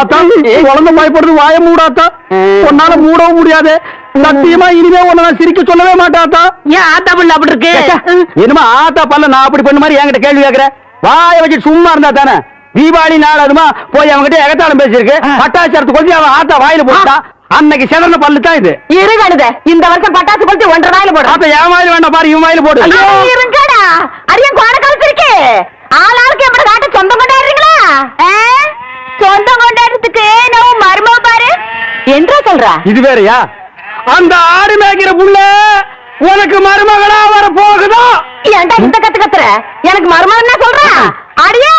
ஆத்தா குழந்தை பயப்படுறது வாய மூடாத்தா. உன்னால மூடவும் முடியாது. சத்தியமா இனிமே உன்னை நான் சிரிக்க சொல்லவே மாட்டாத்தா ஏன் ஆத்தா பண்ண அப்படி இருக்கு? என்னமா ஆத்தா பல்ல நான் அப்படி பண்ண மாதிரி என்கிட்ட கேள்வி கேக்குற? வாய வச்சு சும்மா இருந்தா தானே? தீபாவளி நாள் அதுமா போய் அவன்கிட்ட எகத்தாளம் பேசியிருக்கு. பட்டாச்சாரத்து கொஞ்சம் அவன் ஆத்தா வாயில போட்டா அன்னைக்கு சிறந்த பல்லு தான் இது. இரு கழுத இந்த வருஷம் பட்டாசு கொளுத்தி ஒன்றரை வாயில போடு. ஆத்தா என் வாயில வேண்டாம் பாரு இவன் வாயில போடு. இருங்கடா. அடியன் கோட காலத்து இருக்கு ஆளாளுக்கு எப்படி காட்ட சொந்தம் கொண்டாடுறீங்களா? சொந்தம் கொண்டாடுறதுக்கு நம்ம மருமக பாரு. என்றா சொல்றா? இது வேறயா? அந்த ஆடு மேய்க்கிற புள்ள உனக்கு மருமகளா வர போகுதோ? ஏன்டா இந்த கத்து கத்துற? எனக்கு மருமகன் என்ன சொல்றா? அடியே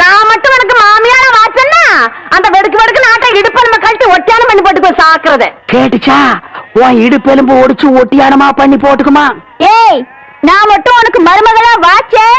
நான் மட்டும் உனக்கு மாமியார வாச்சன்னா அந்த வெடுக்கு வெடுக்கு நாட்டை இடுப்ப நம்ம கழட்டி ஒட்டியான பண்ணி போட்டுக்கோ சாக்குறது. கேட்டுச்சா? உன் இடுப்பெலும்பு ஒடிச்சு ஒட்டியானமா பண்ணி போட்டுக்குமா? ஏய் நான் மட்டும் உனக்கு மருமகளா வாச்சேன்?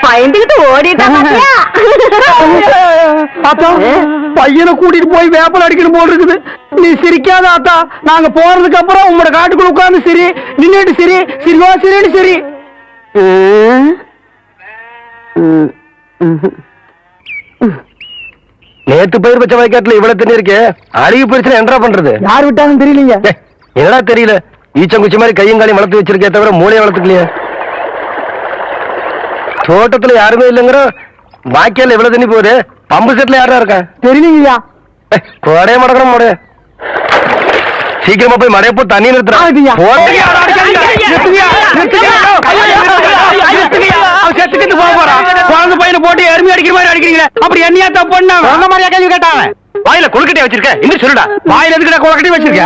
பயந்துகிட்டு ஓடிட்டா ஆத்தா பையனை கூட்டிட்டு போய் வேப்பல் அடிக்கணும் போல் இருக்குது. நீ சிரிக்காத ஆத்தா. நாங்க போறதுக்கு அப்புறம் உங்களோட காட்டுக்குள்ள உட்கார்ந்து சரி. நின்னுட்டு சரி. சிரிவா சரின்னு சரி. நேத்து பயிர் வச்ச வயக்காட்டுல இவ்வளவு தண்ணி இருக்கு அழுகி போயிடுச்சுன்னா என்னடா பண்றது? யார் விட்டாங்கன்னு தெரியலீங்க என்னடா தெரியல? ஈச்சங்குச்சி மாதிரி கையும் காலையும் வளர்த்து வச்சிருக்கே தவிர மூளையை வளர்த்துக்கலையே. தோட்டத்துல யாருமே இல்லைங்கிற வாக்கியால இவ்வளவு தண்ணி போகுது பம்பு செட்ல யாரா இருக்கா தெரியலீங்கய்யா கோடையை மடக்கணும் மடைய சீக்கிரமா போய் மடைய போ தண்ணி ஆ, இதுயா. குழந்தை பையனை போட்டு எருமை அடிக்கிற மாதிரி அடிக்கிறீங்க அப்படி என்னையா தப்பு பண்ண மாதிரியா கேள்வி கேட்டாங்க வாயில கொழுக்கட்டை வச்சிருக்க இன்னும் சொல்லுடா வாயில எதுக்கிட்ட குளக்கட்டி வச்சிருக்க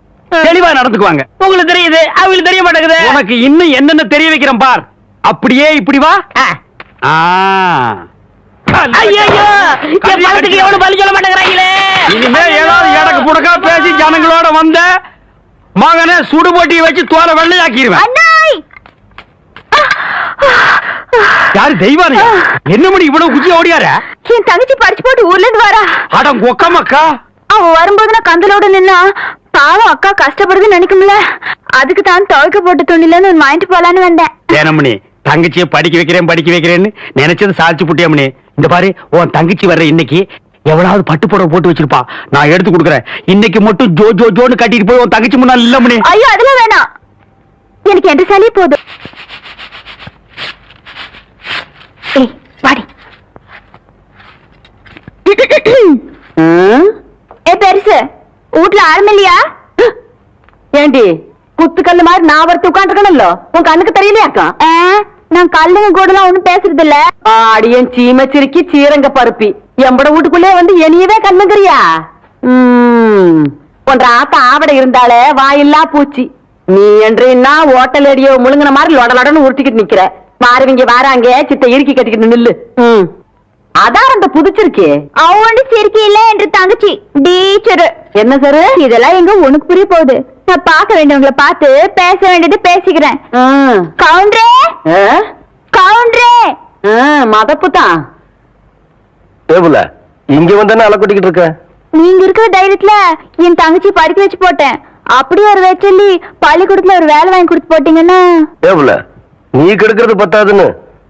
தெளிவா நடந்துக்குவாங்க. உங்களுக்கு தெரியுது அவங்களுக்கு தெரிய மாட்டேங்குது. உனக்கு இன்னும் என்னென்ன தெரிய வைக்கிறேன் பார். அப்படியே இப்படி வா. பேசி ஜனங்களோட வந்த மகனை வச்சு தோலை வெள்ளையாக்கிடுவேன் யாரு தெய்வானியா என்ன மணி இவ்வளவு குச்சி ஓடியார? என் தங்கச்சி படிச்சு போட்டு ஊர்ல இருந்து வரா அட கொக்கமக்கா அவ வரும்போது நான் கந்தலோட நின்னா பாவம் அக்கா கஷ்டப்படுதுன்னு நினைக்கும்ல. அதுக்கு தான் துவைக்க போட்ட துணில இருந்து வாங்கிட்டு போலான்னு வந்தேன். ஏனமணி தங்கச்சியை படிக்க வைக்கிறேன் படிக்க வைக்கிறேன்னு நினைச்சது சாதிச்சு புட்டியாமணி இந்த பாரு உன் தங்கச்சி வர்ற இன்னைக்கு எவ்வளவு பட்டு புடவை போட்டு வச்சிருப்பா. நான் எடுத்து கொடுக்குறேன். இன்னைக்கு மட்டும் ஜோ ஜோ ஜோன்னு கட்டிட்டு போய் உன் தங்கச்சி முன்னாள் இல்லமணி ஐயோ அதெல்லாம் வேணாம். எனக்கு எந்த சாலியே போதும். வாடி. பெருசு. வீட்ல ஆளும் இல்லையா? ஏண்டி குத்துக்கல்லு மாதிரி நான் ஒருத்தி உட்காந்துருக்கணும்ல உன் கண்ணுக்கு தெரியலையாக்கா நான் கல்லுங்க கூடலாம் ஒண்ணும் பேசுறது இல்ல ஆடியன் சீமச்சிரிக்கி சீரங்க பருப்பி. எம்பட வீட்டுக்குள்ளே வந்து என்னையவே கண்ணுங்கிறியா? உம் ஒன்ற ஆத்த ஆவடை இருந்தாலே வாயில்லா பூச்சி. நீ என்றா ஓட்டல் அடியோ முழுங்கின மாதிரி லொட லொடன்னு உருட்டிக்கிட்டு நிக்கிற. பாருவீங்க வாராங்க சித்த இறுக்கி கட்டிக்கிட்டு நில்லு. ம். அதான் அந்த புதுச்சிருக்கே. அவண்டி சிரிக்கி இல்ல என்று தங்கச்சி. டீச்சர் என்ன சார் இதெல்லாம் எங்க உனக்கு புரிய போகுது. நான் பார்க்க வேண்டியவங்களை பார்த்து பேச வேண்டியது பேசிக்கிறேன். கவுண்டரே? கவுண்டரே? மதப்பு தான் ஏபுல இங்க வந்தானே அலை கொட்டிக்கிட்டு இருக்க? நீங்க இருக்கிற தைரியத்துல என் தங்கச்சி படிக்க வச்சு போட்டேன். அப்படியே ஒரு வச்சல்லி பள்ளிக்கூடத்துல ஒரு வேலை வாங்கி கொடுத்து போட்டீங்கன்னா? ஏபுல நீ கெடுக்கிறது பத்தாதுன்னு.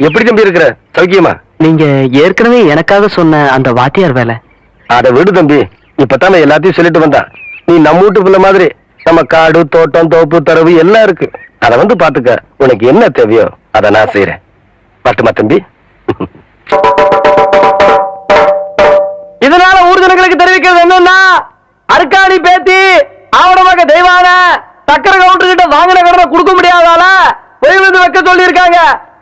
எப்படி தம்பி இருக்கிற? சௌக்கியமா? நீங்க ஏற்கனவே எனக்காக சொன்ன அந்த வாத்தியார் வேலை. அத விடு தம்பி. இப்பதான் எல்லாத்தையும் சொல்லிட்டு வந்தான். நீ நம்ம வீட்டு பிள்ளை மாதிரி நம்ம காடு தோட்டம் தோப்பு தரவு எல்லாம் இருக்கு. அத வந்து பாத்துக்க. உனக்கு என்ன தேவையோ அத நான் செய்யறேன் பட்டுமா தம்பி? இதனால ஊர்ஜனங்களுக்கு தெரிவிக்கிறது என்னன்னா அருக்காணி பேத்தி ஆவணமாக தெய்வான சக்கர கவுண்டர் கிட்ட வாங்கின கடனை கொடுக்க முடியாதால போய் வந்து வைக்க சொல்லி இருக்காங்க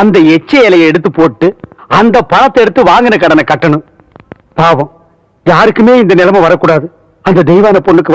அந்த எச்ச இலையை எடுத்து போட்டு அந்த பணத்தை எடுத்து வாங்கின கடனை கட்டணும். பாவம். யாருக்குமே இந்த நிலைமை வரக்கூடாது. அந்த தெய்வான பொண்ணுக்கு